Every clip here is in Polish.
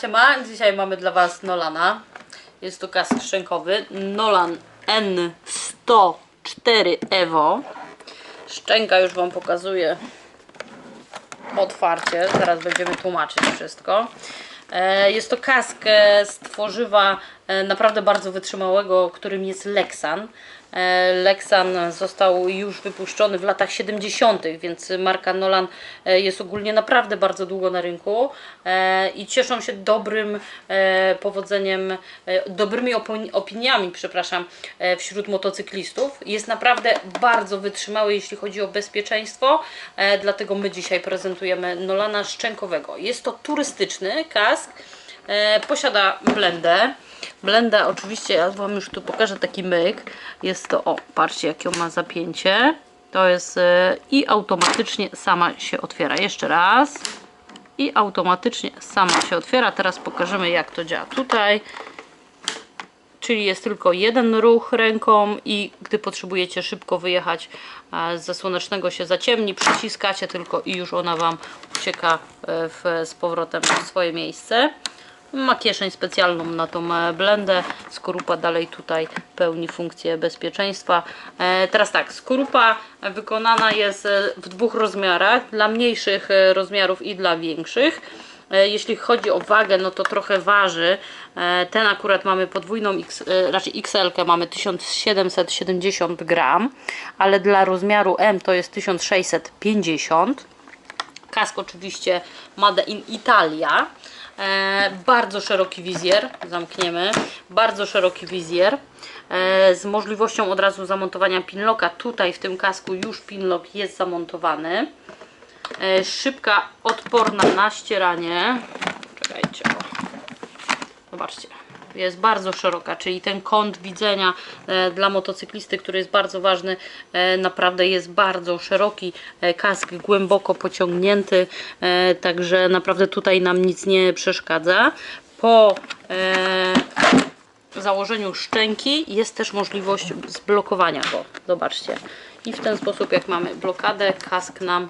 siema. Dzisiaj mamy dla Was Nolana. Jest to kask szczękowy. Nolan N104 Evo. Szczęka już Wam pokazuję otwarcie. Zaraz będziemy tłumaczyć wszystko. E, Jest to kask e, z tworzywa naprawdę bardzo wytrzymałego, którym jest Lexan. E, Lexan został już wypuszczony w latach 70., więc marka Nolan e, jest ogólnie naprawdę bardzo długo na rynku e, i cieszą się dobrym e, powodzeniem, e, dobrymi opini- opiniami, przepraszam, e, wśród motocyklistów. Jest naprawdę bardzo wytrzymały, jeśli chodzi o bezpieczeństwo, e, dlatego my dzisiaj prezentujemy Nolana Szczękowego. Jest to turystyczny kask, e, posiada blendę. Blenda oczywiście, ja Wam już tu pokażę taki myk. Jest to, o, patrzcie jakie ma zapięcie. To jest e, i automatycznie sama się otwiera. Jeszcze raz. I automatycznie sama się otwiera. Teraz pokażemy jak to działa tutaj. Czyli jest tylko jeden ruch ręką i gdy potrzebujecie szybko wyjechać e, ze słonecznego się zaciemni, przyciskacie tylko i już ona Wam ucieka e, w, z powrotem w swoje miejsce. Ma kieszeń specjalną na tą e, blendę. Skorupa dalej tutaj pełni funkcję bezpieczeństwa. E, teraz tak, skorupa wykonana jest e, w dwóch rozmiarach. Dla mniejszych rozmiarów i dla większych. Jeśli chodzi o wagę, no to trochę waży. Ten akurat mamy podwójną, raczej XL mamy 1770 gram, ale dla rozmiaru M to jest 1650. Kask oczywiście Made in Italia. E, bardzo szeroki wizjer, zamkniemy. Bardzo szeroki wizjer e, z możliwością od razu zamontowania pinlocka. Tutaj w tym kasku już pinlock jest zamontowany. E, szybka, odporna na ścieranie. Czekajcie. Zobaczcie. Jest bardzo szeroka, czyli ten kąt widzenia e, dla motocyklisty, który jest bardzo ważny, e, naprawdę jest bardzo szeroki. E, kask głęboko pociągnięty, także naprawdę tutaj nam nic nie przeszkadza. Po założeniu szczęki jest też możliwość zblokowania go. Zobaczcie. I w ten sposób, jak mamy blokadę, kask nam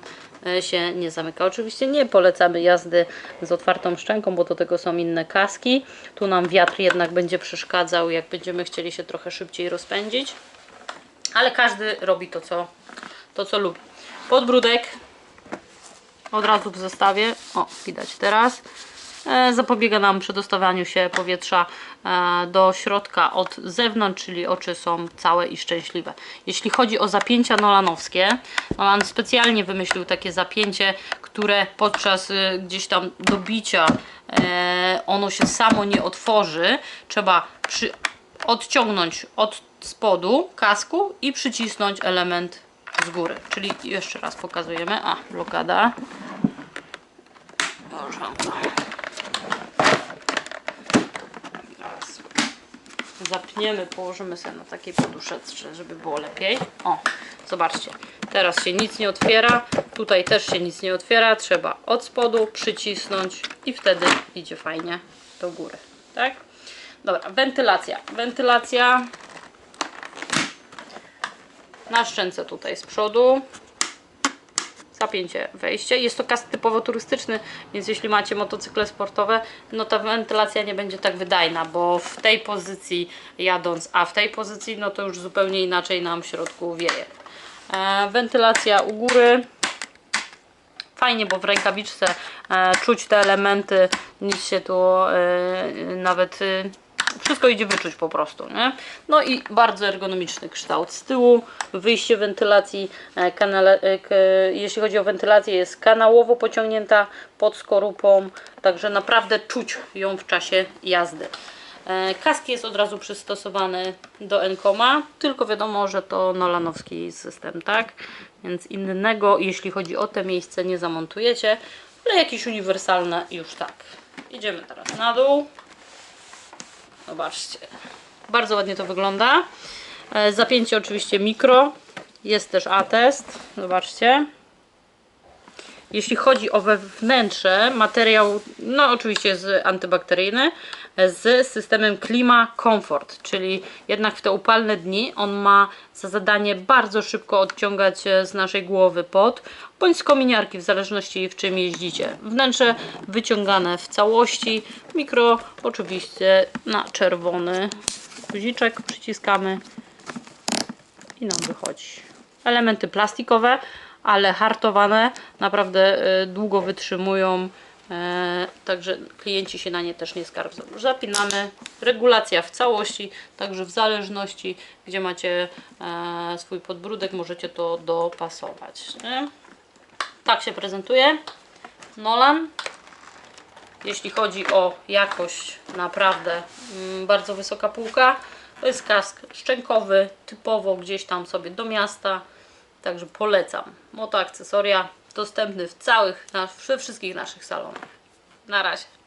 się nie zamyka. Oczywiście nie polecamy jazdy z otwartą szczęką, bo do tego są inne kaski. Tu nam wiatr jednak będzie przeszkadzał, jak będziemy chcieli się trochę szybciej rozpędzić. Ale każdy robi to, co, to, co lubi. Podbródek od razu w zestawie. O, widać teraz. E, Zapobiega nam przedostawaniu się powietrza e, do środka od zewnątrz, czyli oczy są całe i szczęśliwe. Jeśli chodzi o zapięcia nolanowskie, Nolan specjalnie wymyślił takie zapięcie, które podczas y, gdzieś tam dobicia e, ono się samo nie otworzy. Trzeba przy, odciągnąć od spodu kasku i przycisnąć element z góry. Czyli jeszcze raz pokazujemy. A, blokada. Może to. Teraz zapniemy, położymy sobie na takiej poduszeczce, żeby było lepiej. O, zobaczcie. Teraz się nic nie otwiera. Tutaj też się nic nie otwiera. Trzeba od spodu przycisnąć i wtedy idzie fajnie do góry. Tak? Dobra, wentylacja. Wentylacja na szczęce tutaj z przodu zapięcie wejście. Jest to kask typowo turystyczny, więc jeśli macie motocykle sportowe, no ta wentylacja nie będzie tak wydajna, bo w tej pozycji jadąc, a w tej pozycji, no to już zupełnie inaczej nam w środku wieje. E, wentylacja u góry. Fajnie, bo w rękawiczce e, czuć te elementy, nic się tu e, nawet... E, wszystko idzie wyczuć po prostu, nie? No i bardzo ergonomiczny kształt z tyłu, wyjście wentylacji, e, kanale, e, jeśli chodzi o wentylację, jest kanałowo pociągnięta pod skorupą, także naprawdę czuć ją w czasie jazdy. E, Kask jest od razu przystosowany do Encoma, tylko wiadomo, że to nolanowski system, tak? Więc innego, jeśli chodzi o te miejsce, nie zamontujecie, ale jakieś uniwersalne już tak. Idziemy teraz na dół. Zobaczcie. Bardzo ładnie to wygląda. E, Zapięcie oczywiście mikro. Jest też atest. Zobaczcie. Jeśli chodzi o wewnętrze, materiał, no oczywiście jest antybakteryjny. z systemem Klima Comfort, czyli jednak w te upalne dni on ma za zadanie bardzo szybko odciągać e, z naszej głowy pot, bądź z kominiarki, w zależności w czym jeździcie. Wnętrze wyciągane w całości, mikro oczywiście na czerwony guziczek przyciskamy i nam wychodzi. Elementy plastikowe, ale hartowane, naprawdę e, długo wytrzymują, e, także klienci się na nie też nie skarżą. Zapinamy, regulacja w całości, także w zależności gdzie macie e, swój podbródek możecie to dopasować. Tak się prezentuje Nolan. Jeśli chodzi o jakość, naprawdę mm, bardzo wysoka półka. To jest kask szczękowy, typowo gdzieś tam sobie do miasta. Także polecam. Moto akcesoria dostępny w całych, we wszystkich naszych salonach. Na razie.